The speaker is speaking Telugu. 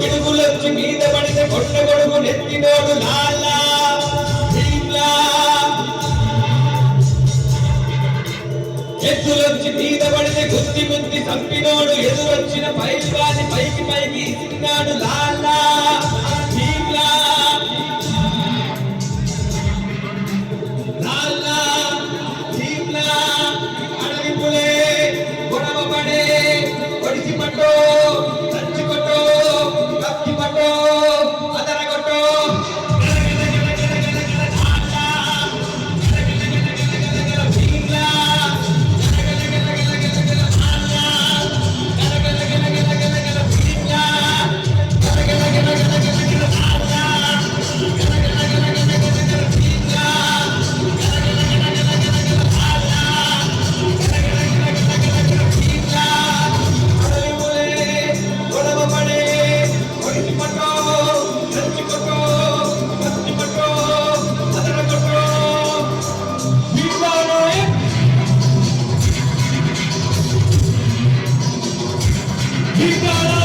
పిడుగులొచ్చి మీద పడితే కొట్ట కొడుకు నెత్తినోడు లాలా. ఎత్తులొచ్చి మీద పడితే గుత్తి గుత్తి చంపినోడు ఎదురొచ్చిన పైల్వాని పైకి పైకి ఇసిరినాడు లాలా. Keep on